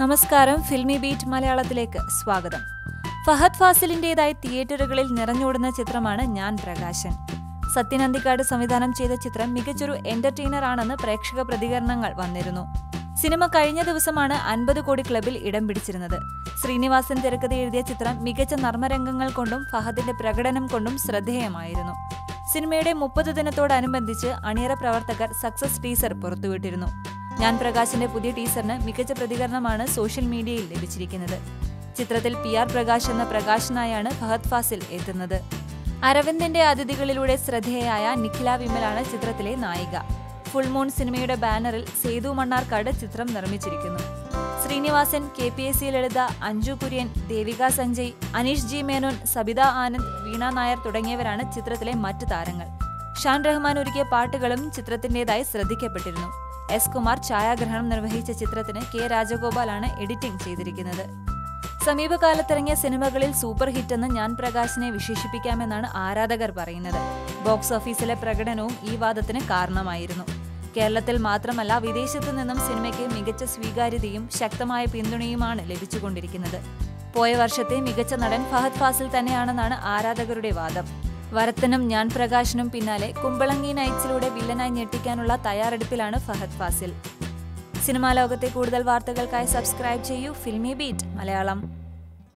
നമസ്കാരം filmy beat മലയാളത്തിലേക്ക് സ്വാഗതം. ഫഹദ് ഫാസിലിന്റെതായി തിയേറ്ററുകളിൽ നിറഞ്ഞോടുന്ന ചിത്രമാണ് ഞാൻ പ്രകാശൻ. സത്യൻ അന്തിക്കാട് സംവിധാനം ചെയ്ത ചിത്രം മികച്ചൊരു എന്റർടൈനർ ആണെന്ന് പ്രേക്ഷക പ്രതികരണങ്ങൾ വന്നിരുന്നു. സിനിമ കഴിഞ്ഞ ദിവസമാണ് അൻപത് കോടി ക്ലബിൽ ഇടം പിടിച്ചിരുന്നത്. ശ്രീനിവാസൻ തിരക്കഥ എഴുതിയ ചിത്രം മികച്ച നർമ്മരംഗങ്ങൾ കൊണ്ടും ഫഹദിന്റെ പ്രകടനം കൊണ്ടും ശ്രദ്ധേയമായിരുന്നു. സിനിമയുടെ മുപ്പത് ദിനത്തോടനുബന്ധിച്ച് അണിയറ പ്രവർത്തകർ സക്സസ് ടീസർ പുറത്തുവിട്ടിരുന്നു. ഞാൻ പ്രകാശിന്റെ പുതിയ ടീസറിന് മികച്ച പ്രതികരണമാണ് സോഷ്യൽ മീഡിയയിൽ ലഭിച്ചിരിക്കുന്നത്. ചിത്രത്തിൽ പി ആർ പ്രകാശ് എന്ന പ്രകാശനായാണ് ഫഹദ് ഫാസിൽ എത്തുന്നത്. അരവിന്ദിന്റെ അതിഥികളിലൂടെ ശ്രദ്ധേയായ നിഖില വിമലാണ് ചിത്രത്തിലെ നായിക. ഫുൾ മൂൺ സിനിമയുടെ ബാനറിൽ സേതു മണ്ണാർക്കാട് ചിത്രം നിർമ്മിച്ചിരിക്കുന്നു. Sreenivasan K P S C Lalitha Anju Kurian Devika Sanjay Aneesh G Menon Sabitha Anand Veena Nair തുടങ്ങിയവരാണ് ചിത്രത്തിലെ മറ്റ് താരങ്ങൾ. ഷാൻ റഹ്മാൻ ഒരുക്കിയ പാട്ടുകളും ചിത്രത്തിന്റേതായി ശ്രദ്ധിക്കപ്പെട്ടിരുന്നു. എസ് കുമാർ ഛായാഗ്രഹണം നിർവഹിച്ച ചിത്രത്തിന് കെ. രാജഗോപാലാണ് എഡിറ്റിംഗ് ചെയ്തിരിക്കുന്നത്. സമീപകാലത്തിറങ്ങിയ സിനിമകളിൽ സൂപ്പർ ഹിറ്റെന്ന് ഞാൻ പ്രകാശിനെ വിശേഷിപ്പിക്കാമെന്നാണ് ആരാധകർ പറയുന്നത്. ബോക്സ് ഓഫീസിലെ പ്രകടനവും ഈ വാദത്തിന് കാരണമായിരുന്നു. കേരളത്തിൽ മാത്രമല്ല വിദേശത്തു നിന്നും സിനിമയ്ക്ക് മികച്ച സ്വീകാര്യതയും ശക്തമായ പിന്തുണയുമാണ് ലഭിച്ചുകൊണ്ടിരിക്കുന്നത്. പോയ വർഷത്തെ മികച്ച നടൻ ഫഹദ് ഫാസിൽ തന്നെയാണെന്നാണ് ആരാധകരുടെ വാദം. വരത്തനും ഞാൻ പ്രകാശനും പിന്നാലെ കുമ്പളങ്ങി നൈറ്റ്സിലൂടെ വില്ലനായി ഞെട്ടിക്കാനുള്ള തയ്യാറെടുപ്പിലാണ് ഫഹദ് ഫാസിൽ. സിനിമാ ലോകത്തെ കൂടുതൽ വാർത്തകൾക്കായി സബ്സ്ക്രൈബ് ചെയ്യൂ ഫിൽമി ബീറ്റ് മലയാളം.